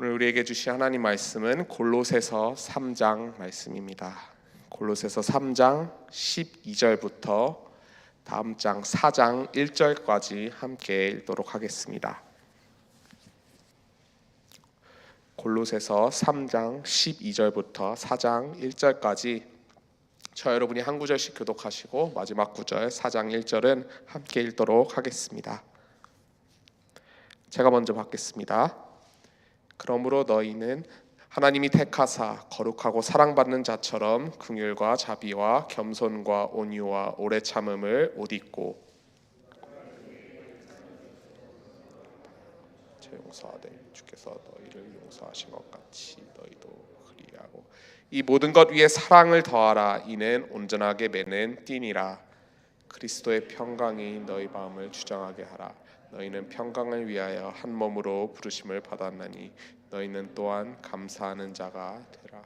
오늘 우리에게 주신 하나님 말씀은 골로새서 3장 말씀입니다. 골로새서 3장 12절부터 다음 장 4장 1절까지 함께 읽도록 하겠습니다. 골로새서 3장 12절부터 4장 1절까지 저 여러분이 한 구절씩 교독하시고 마지막 구절 4장 1절은 함께 읽도록 하겠습니다. 제가 먼저 받겠습니다. 그러므로 너희는 하나님이 택하사 거룩하고 사랑받는 자처럼 긍휼과 자비와 겸손과 온유와 오래 참음을 옷 입고 제 용서하되 주께서 너희를 용서하신 것 같이 너희도 그리하고 이 모든 것 위에 사랑을 더하라. 이는 온전하게 매는 띠니라. 그리스도의 평강이 너희 마음을 주장하게 하라 너희는 평강을 위하여 한 몸으로 부르심을 받았나니 너희는 또한 감사하는 자가 되라.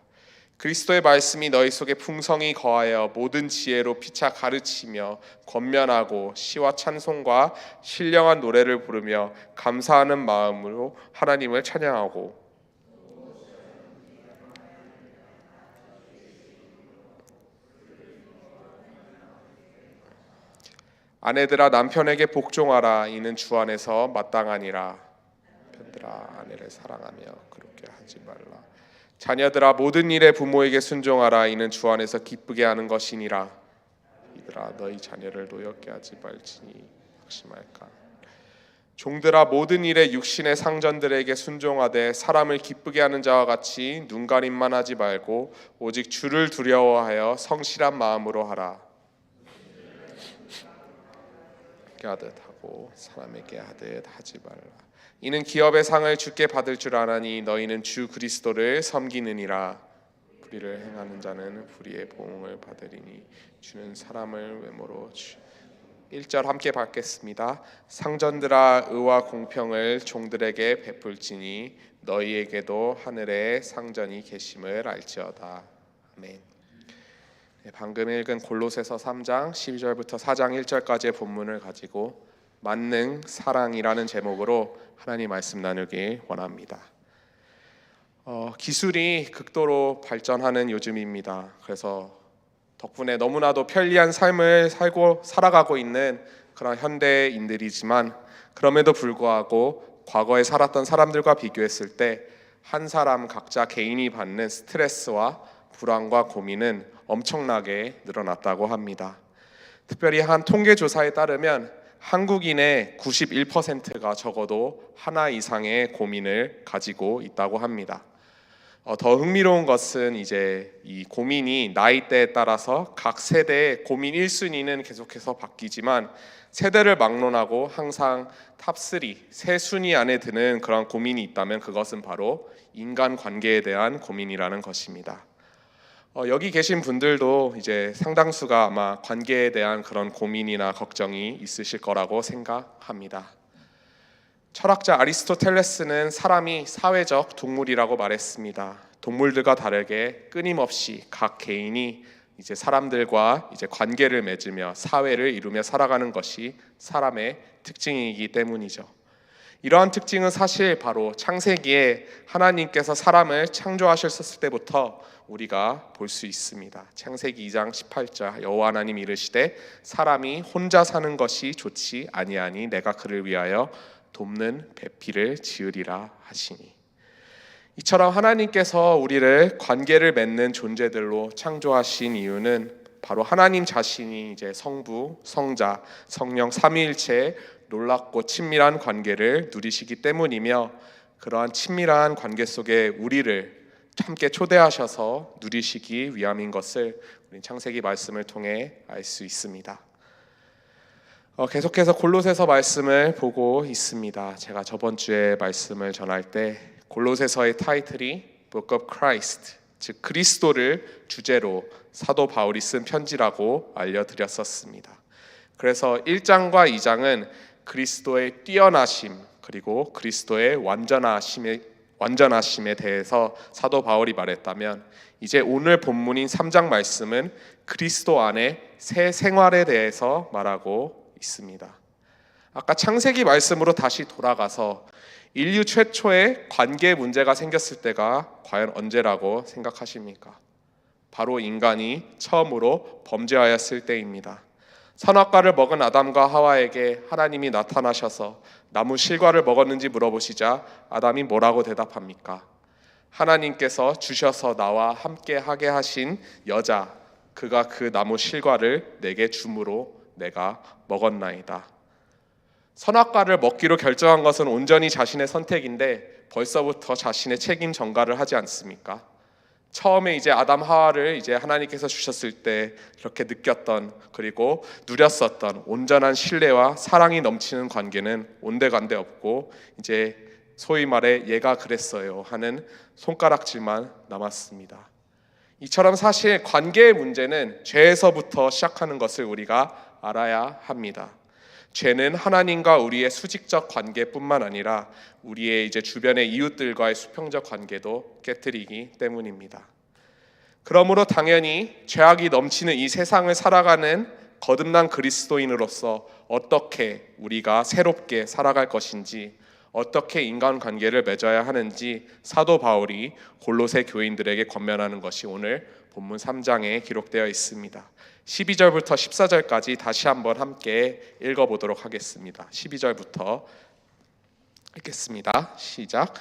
그리스도의 말씀이 너희 속에 풍성히 거하여 모든 지혜로 피차 가르치며 권면하고 시와 찬송과 신령한 노래를 부르며 감사하는 마음으로 하나님을 찬양하고 아내들아 남편에게 복종하라. 이는 주 안에서 마땅하니라. 편들아 아내를 사랑하며 그렇게 하지 말라. 자녀들아 모든 일에 부모에게 순종하라. 이는 주 안에서 기쁘게 하는 것이니라. 이들아 너희 자녀를 노엽게 하지 말지니 확심할까? 종들아 모든 일에 육신의 상전들에게 순종하되 사람을 기쁘게 하는 자와 같이 눈가림만 하지 말고 오직 주를 두려워하여 성실한 마음으로 하라 하듯 하고 사람에게 하듯 하지 말라. 이는 기업의 상을 주께 받을 줄 아나니 너희는 주 그리스도를 섬기느니라. 불의를 행하는 자는 불의의 보응을 받으리니 주는 사람을 외모로 주. 1절 함께 받겠습니다. 상전들아 의와 공평을 종들에게 베풀지니 너희에게도 하늘에 상전이 계심을 알지어다. 아멘. 네, 방금 읽은 골로새서 3장 12절부터 4장 1절까지의 본문을 가지고 만능 사랑이라는 제목으로 하나님 말씀 나누기 원합니다. 어, 기술이 극도로 발전하는 요즘입니다. 그래서 덕분에 너무나도 편리한 삶을 살고 살아가고 있는 그런 현대인들이지만 그럼에도 불구하고 과거에 살았던 사람들과 비교했을 때 한 사람 각자 개인이 받는 스트레스와 불안과 고민은 엄청나게 늘어났다고 합니다. 특별히 한 통계 조사에 따르면 한국인의 91%가 적어도 하나 이상의 고민을 가지고 있다고 합니다. 어, 더 흥미로운 것은 이제 이 고민이 나이대에 따라서 각 세대의 고민 1순위는 계속해서 바뀌지만 세대를 막론하고 항상 탑3, 세 순위 안에 드는 그런 고민이 있다면 그것은 바로 인간 관계에 대한 고민이라는 것입니다. 어, 여기 계신 분들도 이제 상당수가 아마 관계에 대한 그런 고민이나 걱정이 있으실 거라고 생각합니다. 철학자 아리스토텔레스는 사람이 사회적 동물이라고 말했습니다. 동물들과 다르게 끊임없이 각 개인이 이제 사람들과 이제 관계를 맺으며 사회를 이루며 살아가는 것이 사람의 특징이기 때문이죠. 이러한 특징은 사실 바로 창세기에 하나님께서 사람을 창조하셨을 때부터 우리가 볼 수 있습니다. 창세기 2장 18절 여호와 하나님 이르시되 사람이 혼자 사는 것이 좋지 아니하니 내가 그를 위하여 돕는 배필을 지으리라 하시니 이처럼 하나님께서 우리를 관계를 맺는 존재들로 창조하신 이유는 바로 하나님 자신이 이제 성부, 성자, 성령 삼위일체 놀랍고 친밀한 관계를 누리시기 때문이며 그러한 친밀한 관계 속에 우리를 함께 초대하셔서 누리시기 위함인 것을 우리 창세기 말씀을 통해 알 수 있습니다. 어, 계속해서 골로새서 말씀을 보고 있습니다. 제가 저번 주에 말씀을 전할 때 골로새서의 타이틀이 Book of Christ, 즉 그리스도를 주제로 사도 바울이 쓴 편지라고 알려드렸었습니다. 그래서 1장과 2장은 그리스도의 뛰어나심 그리고 그리스도의 완전하심에 완전하심에 대해서 사도 바울이 말했다면 이제 오늘 본문인 3장 말씀은 그리스도 안에 새 생활에 대해서 말하고 있습니다. 아까 창세기 말씀으로 다시 돌아가서 인류 최초의 관계 문제가 생겼을 때가 과연 언제라고 생각하십니까? 바로 인간이 처음으로 범죄하였을 때입니다. 선악과를 먹은 아담과 하와에게 하나님이 나타나셔서 나무 실과를 먹었는지 물어보시자 아담이 뭐라고 대답합니까? 하나님께서 주셔서 나와 함께 하게 하신 여자 그가 그 나무 실과를 내게 주므로 내가 먹었나이다. 선악과를 먹기로 결정한 것은 온전히 자신의 선택인데 벌써부터 자신의 책임 전가를 하지 않습니까? 처음에 이제 아담 하와를 이제 하나님께서 주셨을 때 이렇게 느꼈던 그리고 누렸었던 온전한 신뢰와 사랑이 넘치는 관계는 온데간데 없고 이제 소위 말해 얘가 그랬어요 하는 손가락질만 남았습니다. 이처럼 사실 관계의 문제는 죄에서부터 시작하는 것을 우리가 알아야 합니다. 죄는 하나님과 우리의 수직적 관계뿐만 아니라 우리의 이제 주변의 이웃들과의 수평적 관계도 깨뜨리기 때문입니다. 그러므로 당연히 죄악이 넘치는 이 세상을 살아가는 거듭난 그리스도인으로서 어떻게 우리가 새롭게 살아갈 것인지 어떻게 인간 관계를 맺어야 하는지 사도 바울이 골로새 교인들에게 권면하는 것이 오늘 본문 3장에 기록되어 있습니다. 12절부터 14절까지 다시 한번 함께 읽어 보도록 하겠습니다. 12절부터 읽겠습니다. 시작.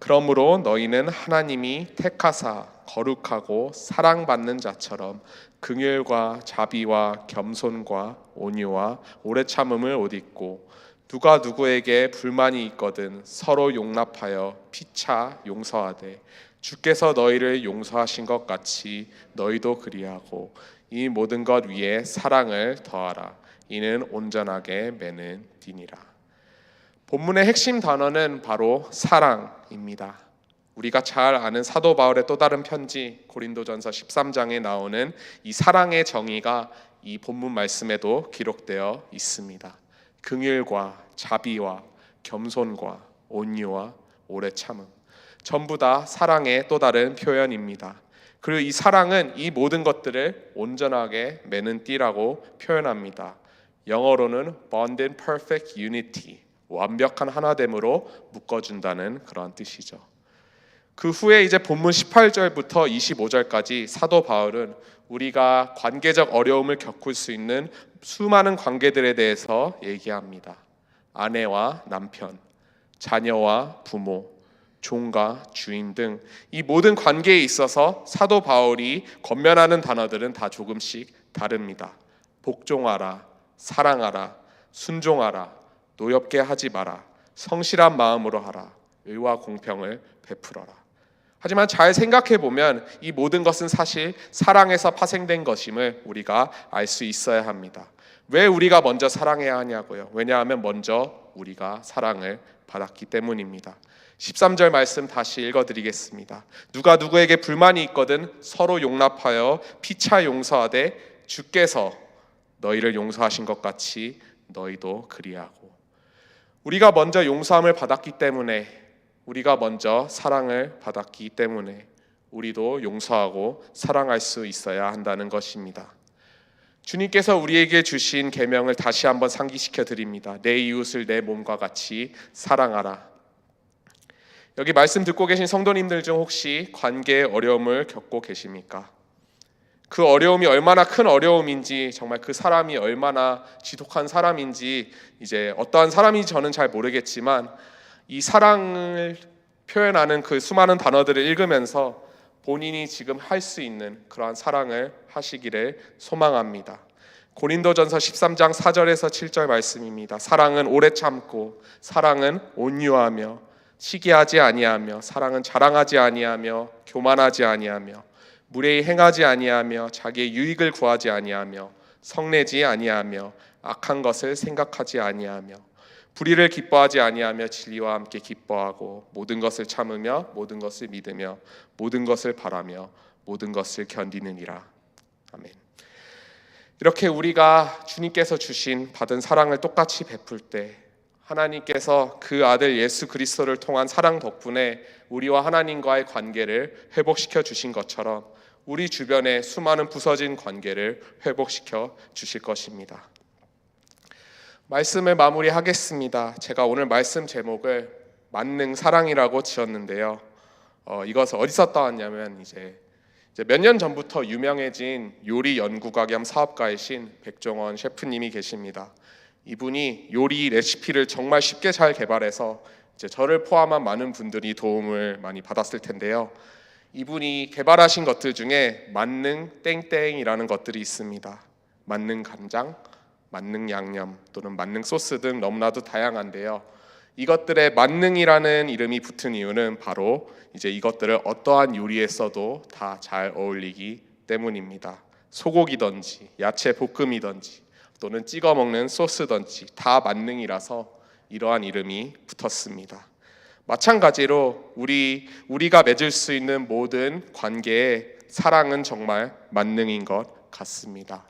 그러므로 너희는 하나님이 택하사 거룩하고 사랑받는 자처럼 긍휼과 자비와 겸손과 온유와 오래 참음을 옷 입고 누가 누구에게 불만이 있거든 서로 용납하여 피차 용서하되 주께서 너희를 용서하신 것 같이 너희도 그리하고 이 모든 것 위에 사랑을 더하라 이는 온전하게 매는 띠니라 본문의 핵심 단어는 바로 사랑입니다. 우리가 잘 아는 사도 바울의 또 다른 편지 고린도전서 13장에 나오는 이 사랑의 정의가 이 본문 말씀에도 기록되어 있습니다. 긍휼과 자비와 겸손과 온유와 오래 참음 전부 다 사랑의 또 다른 표현입니다. 그리고 이 사랑은 이 모든 것들을 온전하게 매는 띠라고 표현합니다. 영어로는 bond in perfect unity 완벽한 하나됨으로 묶어준다는 그런 뜻이죠. 그 후에 이제 본문 18절부터 25절까지 사도 바울은 우리가 관계적 어려움을 겪을 수 있는 수많은 관계들에 대해서 얘기합니다. 아내와 남편, 자녀와 부모, 종과 주인 등 이 모든 관계에 있어서 사도 바울이 권면하는 단어들은 다 조금씩 다릅니다. 복종하라, 사랑하라, 순종하라, 노엽게 하지 마라, 성실한 마음으로 하라, 의와 공평을 베풀어라. 하지만 잘 생각해 보면 이 모든 것은 사실 사랑에서 파생된 것임을 우리가 알 수 있어야 합니다. 왜 우리가 먼저 사랑해야 하냐고요? 왜냐하면 먼저 우리가 사랑을 받았기 때문입니다. 13절 말씀 다시 읽어 드리겠습니다. 누가 누구에게 불만이 있거든 서로 용납하여 피차 용서하되 주께서 너희를 용서하신 것 같이 너희도 그리하고 우리가 먼저 용서함을 받았기 때문에 우리가 먼저 사랑을 받았기 때문에 우리도 용서하고 사랑할 수 있어야 한다는 것입니다. 주님께서 우리에게 주신 계명을 다시 한번 상기시켜 드립니다. 내 이웃을 내 몸과 같이 사랑하라. 여기 말씀 듣고 계신 성도님들 중 혹시 관계에 어려움을 겪고 계십니까? 그 어려움이 얼마나 큰 어려움인지 정말 그 사람이 얼마나 지독한 사람인지 이제 어떠한 사람인지 저는 잘 모르겠지만 이 사랑을 표현하는 그 수많은 단어들을 읽으면서 본인이 지금 할 수 있는 그러한 사랑을 하시기를 소망합니다. 고린도전서 13장 4절에서 7절 말씀입니다. 사랑은 오래 참고 사랑은 온유하며 시기하지 아니하며 사랑은 자랑하지 아니하며 교만하지 아니하며 무례히 행하지 아니하며 자기의 유익을 구하지 아니하며 성내지 아니하며 악한 것을 생각하지 아니하며 불의를 기뻐하지 아니하며 진리와 함께 기뻐하고 모든 것을 참으며 모든 것을 믿으며 모든 것을 바라며 모든 것을 견디느니라. 아멘. 이렇게 우리가 주님께서 주신 받은 사랑을 똑같이 베풀 때 하나님께서 그 아들 예수 그리스도를 통한 사랑 덕분에 우리와 하나님과의 관계를 회복시켜 주신 것처럼 우리 주변의 수많은 부서진 관계를 회복시켜 주실 것입니다. 말씀을 마무리하겠습니다. 제가 오늘 말씀 제목을 만능 사랑이라고 지었는데요. 어, 이것을 어디서 따왔냐면 이제 몇년 전부터 유명해진 요리 연구가 겸 사업가이신 백종원 셰프님이 계십니다. 이분이 요리 레시피를 정말 쉽게 잘 개발해서 이제 저를 포함한 많은 분들이 도움을 많이 받았을 텐데요. 이분이 개발하신 것들 중에 만능 땡땡이라는 것들이 있습니다. 만능 간장, 만능 양념 또는 만능 소스 등 너무나도 다양한데요. 이것들의 만능이라는 이름이 붙은 이유는 바로 이제 이것들을 어떠한 요리에 써도 다 잘 어울리기 때문입니다. 소고기든지 야채 볶음이든지 또는 찍어 먹는 소스든지 다 만능이라서 이러한 이름이 붙었습니다. 마찬가지로 우리 우리가 맺을 수 있는 모든 관계에 사랑은 정말 만능인 것 같습니다.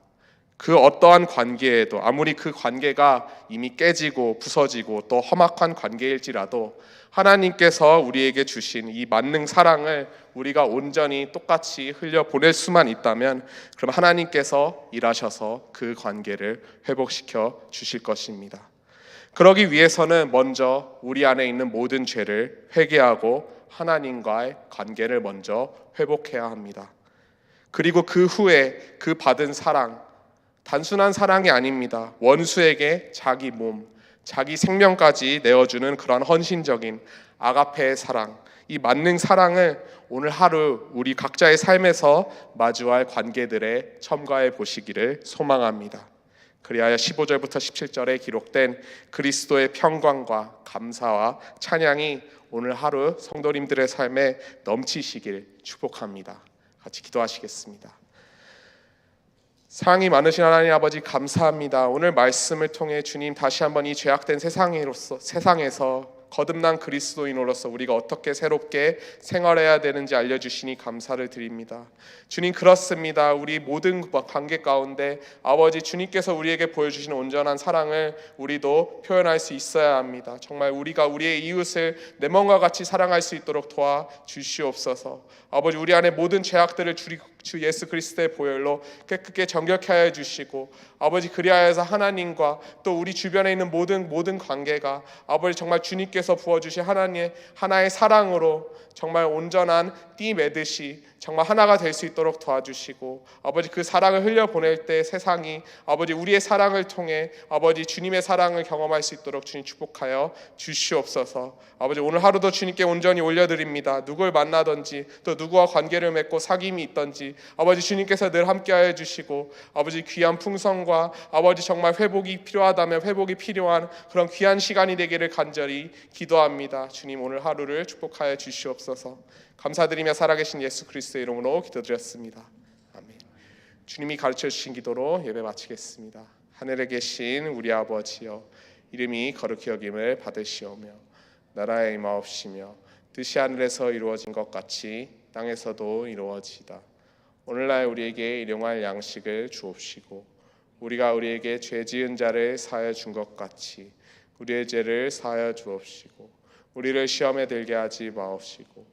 그 어떠한 관계에도 아무리 그 관계가 이미 깨지고 부서지고 또 험악한 관계일지라도 하나님께서 우리에게 주신 이 만능 사랑을 우리가 온전히 똑같이 흘려 보낼 수만 있다면 그럼 하나님께서 일하셔서 그 관계를 회복시켜 주실 것입니다. 그러기 위해서는 먼저 우리 안에 있는 모든 죄를 회개하고 하나님과의 관계를 먼저 회복해야 합니다. 그리고 그 후에 그 받은 사랑 단순한 사랑이 아닙니다. 원수에게 자기 몸, 자기 생명까지 내어주는 그런 헌신적인 아가페의 사랑, 이 만능 사랑을 오늘 하루 우리 각자의 삶에서 마주할 관계들에 첨가해 보시기를 소망합니다. 그리하여 15절부터 17절에 기록된 그리스도의 평강과 감사와 찬양이 오늘 하루 성도님들의 삶에 넘치시길 축복합니다. 같이 기도하시겠습니다. 사랑이 많으신 하나님 아버지 감사합니다. 오늘 말씀을 통해 주님 다시 한번 이 죄악된 세상으로서 세상에서 거듭난 그리스도인으로서 우리가 어떻게 새롭게 생활해야 되는지 알려주시니 감사를 드립니다. 주님 그렇습니다. 우리 모든 관계 가운데 아버지 주님께서 우리에게 보여주시는 온전한 사랑을 우리도 표현할 수 있어야 합니다. 정말 우리가 우리의 이웃을 내 몸과 같이 사랑할 수 있도록 도와 주시옵소서. 아버지 우리 안에 모든 죄악들을 주, 주 예수 그리스도의 보혈로 깨끗게 정결케 하여 주시고 아버지 그리하여서 하나님과 또 우리 주변에 있는 모든 모든 관계가 아버지 정말 주님께서 부어 주신 하나님의 하나의 사랑으로 정말 온전한 띠 매듯이 정말 하나가 될 수 있도록 도와주시고 아버지 그 사랑을 흘려 보낼 때 세상이 아버지 우리의 사랑을 통해 아버지 주님의 사랑을 경험할 수 있도록 주님 축복하여 주시옵소서. 아버지 오늘 하루도 주님께 온전히 올려드립니다. 누굴 만나든지 또 누구와 관계를 맺고 사귐이 있든지 아버지 주님께서 늘 함께하여 주시고 아버지 귀한 풍성과 아버지 정말 회복이 필요하다면 회복이 필요한 그런 귀한 시간이 되기를 간절히 기도합니다. 주님 오늘 하루를 축복하여 주시옵소서. 감사드리며 살아계신 예수 그리스도의 이름으로 기도드렸습니다. 아멘. 주님이 가르쳐 주신 기도로 예배 마치겠습니다. 하늘에 계신 우리 아버지여 이름이 거룩히 여김을 받으시오며 나라의 임하옵시며 뜻이 하늘에서 이루어진 것 같이 땅에서도 이루어지다. 오늘날 우리에게 일용할 양식을 주옵시고 우리가 우리에게 죄 지은 자를 사하여 준 것 같이 우리의 죄를 사하여 주옵시고 우리를 시험에 들게 하지 마옵시고